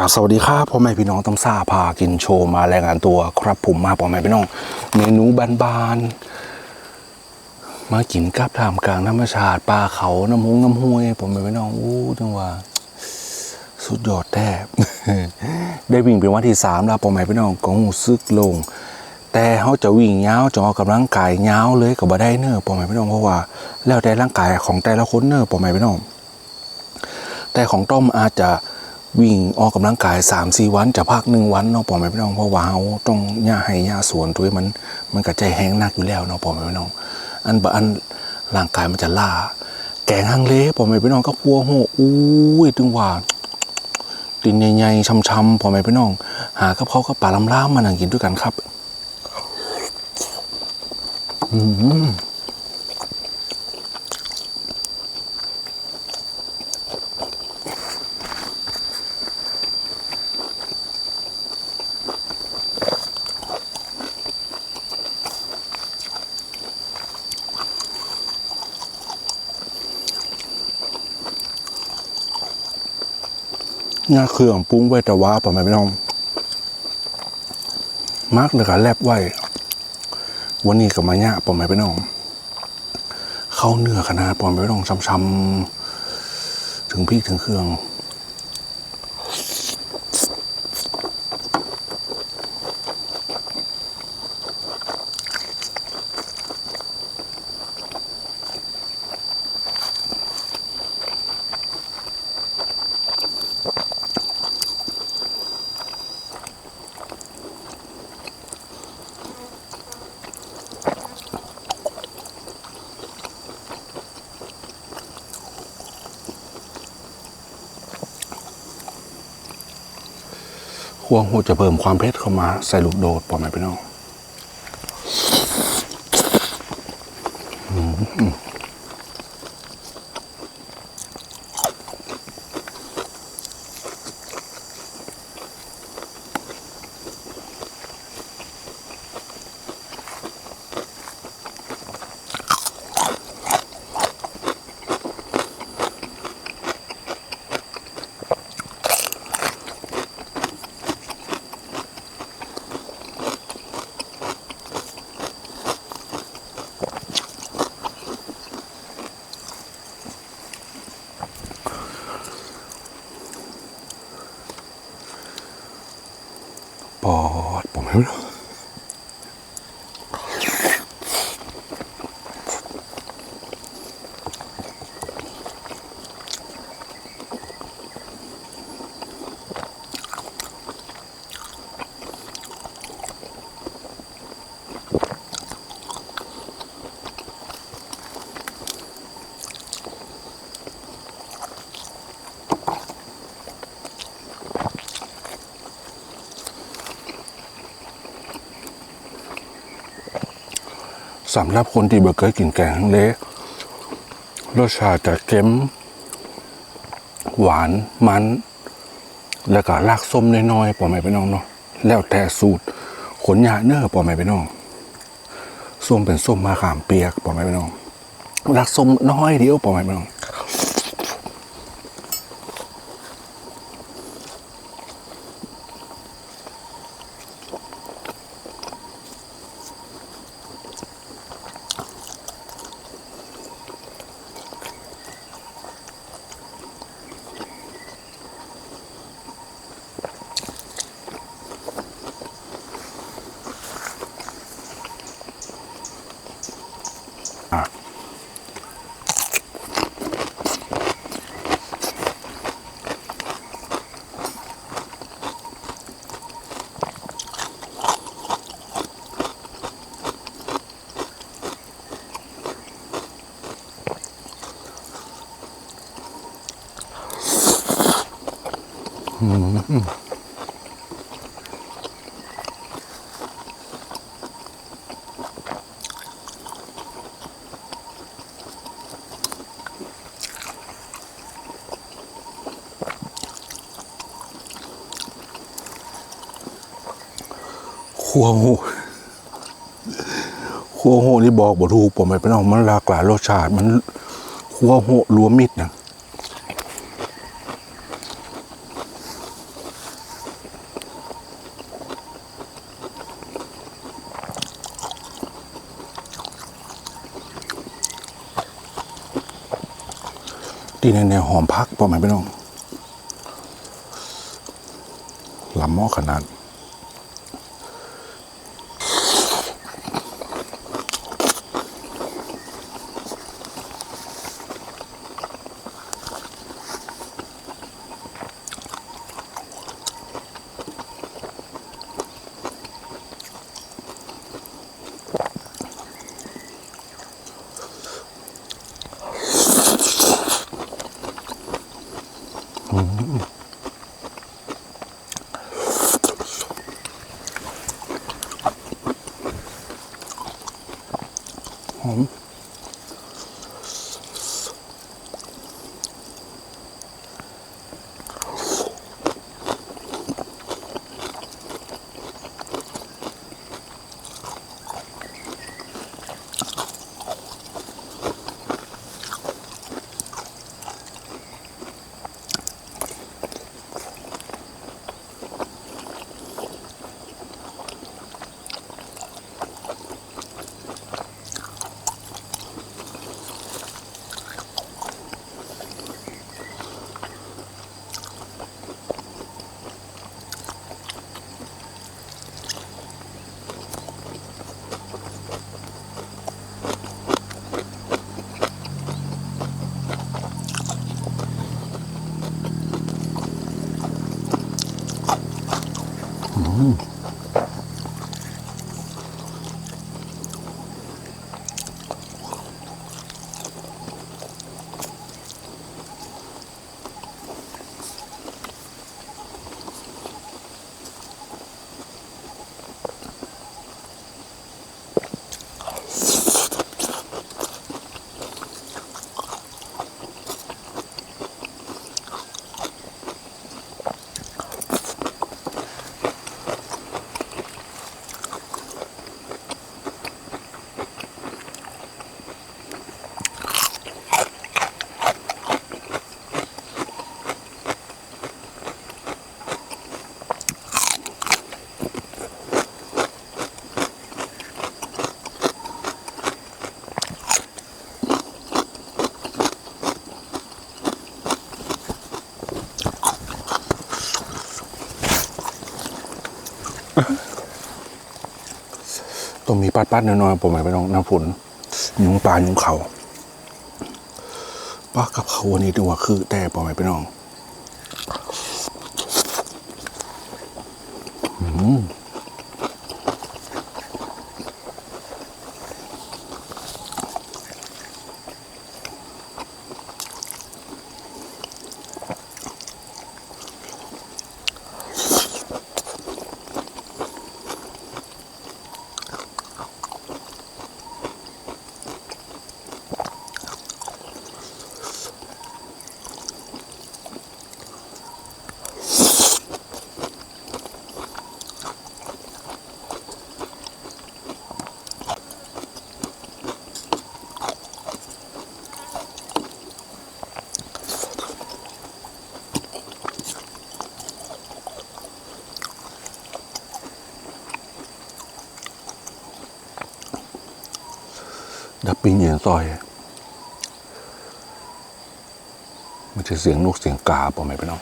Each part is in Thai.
กราบสวัสดีครับพ่อแม่พี่น้องต้มซ่าพากินโชว์มาแรายงานตัวครับผมมาพ่อแม่พี่น้อง เมนูบานๆมากินกับท่ามกลางธรรมชาติป่าเขาน้ำหงน้ำห้วยพ่อแม่พี่น้องอู้จังว่าสุดยอดแทบได้วิ่งเป็นวันที่สามแล้วพ่อแม่พี่น้องก็หูซึกลง แต่เขาจะวิ่งยาจะออกกำลังกายยาเลยก็บ่ได้เนอพ่อแม่พี่น้องเพราะว่า แล้วแต่ร่างกายของแต่ละคนเนอพ่อแม่พี่น้อง แต่ของต้อมอาจจะ วิ่งออกกำลังกาย3ามสี่วันจะพักหนึ่งวันเนาะพ่อแม่พี่น้องเพราะว่าเราต้องหญ้าให้หญ้าสวนด้วยมันมันกระใจแห้งหนักอยู่แล้วเนาะพ่อแม่พี่น้อง อันบะอันร่างกายมันจะล่า แกงฮังเลพ่อแม่พี่น้องก็พัวโหอุ้ยถึงว่าตินใหญ่ๆช้ำๆพ่อแม่พี่น้อง หากับเขาวก็ปลาลำล่ามมานั่งกินด้วยกันครับ อืม หน้าเครื่องปรุงไว้แต่ว่าป่ะแม่พี่น้องมากเลยกับแลบไว้ วันนี้กับมาเนี่ยป่ะแม่พี่น้อง เข้าเนื้อขนาดป่ะแม่พี่น้องช้ำๆถึงพริกถึงเครื่อง คั่วหูจะเพิ่มความเผ็ดเข้ามาใส่ลูกโดดป่ะแม่พี่น้อง สำหรับคนที่เบอร์เคยกินแกงฮังเลรสชาติจะเค็มหวานมัน แล้วก็รากส้มน้อยๆป่อแม่ไปน้องเนาะแล้วแต่สูตรขนยาเนอร์ป่อแม่ไปน้องส้มเป็นส้มมะขามเปียกป่อแม่ไปน้องรากส้มน้อยเดียวป่อแม่ไปน้อง ครัวโหครัวโหนี่บอกบ่ถูกผมไม่เป็นเอามันหลากหลายรสชาติมันครัวโหรวมมิตรนะ ในแนวหอมพักพอไหมพี่น้องลำหม้อขนาด ปัดปัดน้อยๆผมหมายไปน้องน้ำฝนยุงปลายุงเขาปลากับเขาวันนี้ดูว่าคือแต่ผมหมายไปน้อง อืม ดับปิ้งเหยียนซอย มันจะเสียงนกเสียงกาป่ะไหมพี่น้อง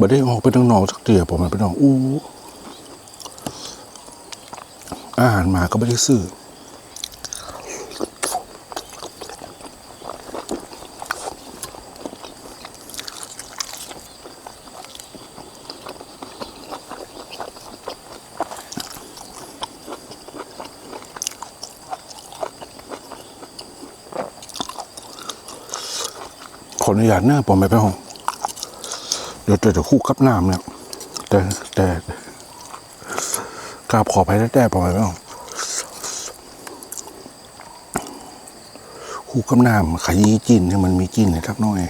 บ่ได้ออกไปทางนอกสักเตียผมมันไปนอกอู้อาหารมาก็ไม่ได้ซื้อขออนุญาตหน้าผมไปไปห้อง เดี๋ยวจะคู่กับน้ำเนี่ยแต่แต่กราบขอไปได้แต่ผมไปไปห้องคู่กับน้ำขยี้จินให้มันมีจินเลยทักน้อย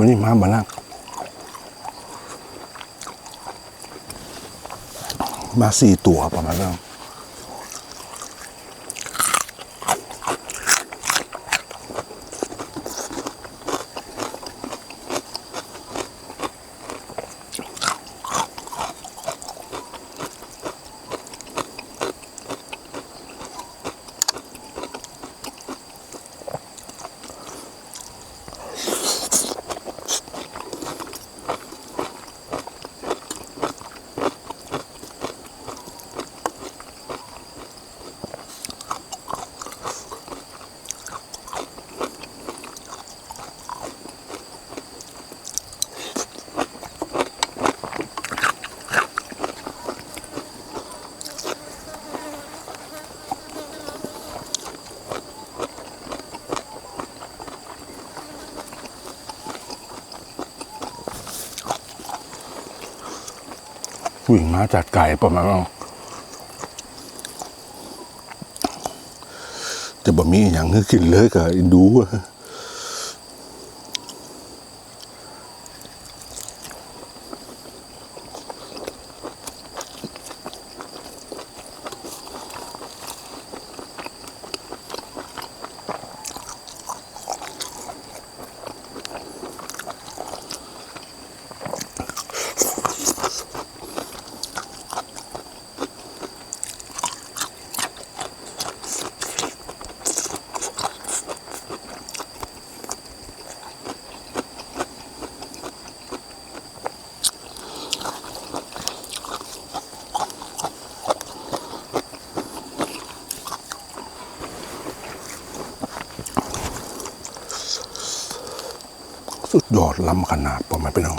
วันนี้มาบ้านมาสี่ตัวประมาณนั้น วิ่งมาจัดไก่ประมาณนั้นจะบ่มีอย่างให้กินเลยกับอินดูอะ ล้ำขนาดประมาณเป็นน้อง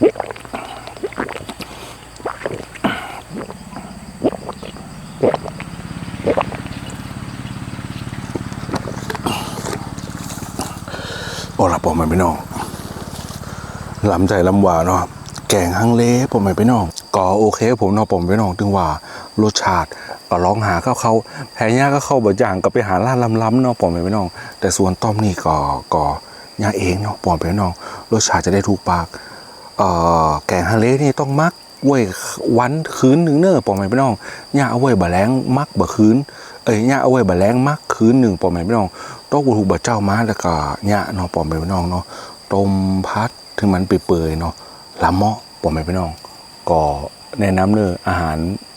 โอ้ละผมมันไปน้องลำใจลำหวาเนาะแกงฮังเล่ผมมันไปน้องก็โอเคผมเนาะผมไปน้องถึงว่ารสชาติก็ลองหาเข้าเขาแพ้ยาก็เข้าบ่อย่างก็ไปหาร้านล้ำๆเนาะผมมันไปน้อง แต่ส่วนต้มนี่ก็ก็ยาเองเนาะผมไปน้อง รสชาติจะได้ถูกปาก แกงฮังเลนี่ต้องมักไว้ยวันคืนหนึ่งเนอะปอแม่พี่น้องย่าเอาไว้บะแรงมักบะคืนเอ้ยย่าเอาไว้บะแรงมักคืนหนึ่งปอแม่พี่น้องตกบุถูกบะเจ้ามาแล้วก็ย่าเนาะปอแม่พี่น้องเนาะต้มพัดถึงมันเปื่อยเนาะลำเมาะปอแม่พี่น้องก็แนะนำเนอะอาหาร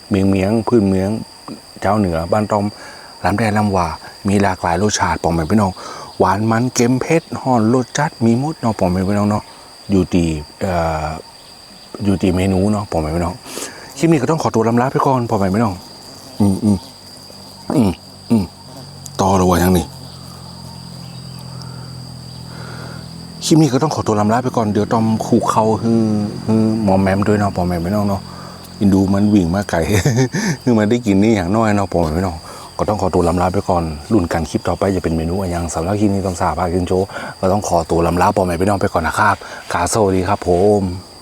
เมียงเมียงพื้นเมียงเจ้าเหนือบ้านต้อมลำแดงลำว่ามีหลากหลายรสชาติปอแม่พี่น้องหวานมันเค็มเผ็ดห่อนรสจัดมีหมดเนาะปอแม่พี่น้องเนาะ อยู่ตีอยู่ที่เมนูเนาะปอแม่พี่น้องคลิปนี้ก็ต้องขอตัวลำลาไปก่อนปอแม่พี่น้องอืมอืมอืมอืมต่อเลยว่ายังนี่คลิปนี้ก็ต้องขอตัวลำลาไปก่อนเดี๋ยวต้อมคู่เขาคือคือหมอมแมมด้วยเนาะปอแม่พี่น้องเนาะอินดูมันวิ่งมาไกลคือมันได้กินนี่อย่างน้อยเนาะปอแม่พี่น้อง ก็ต้องขอตัวลำลาไปก่อนรุ่นกันคลิปต่อไปจะเป็นเมนูอะไรยังสำหรับคลิปนี้ต้องสาพากินโชก็ต้องขอตัวลำลาปอแม่ไปน้องไปก่อนนะครับกาโซดีครับผม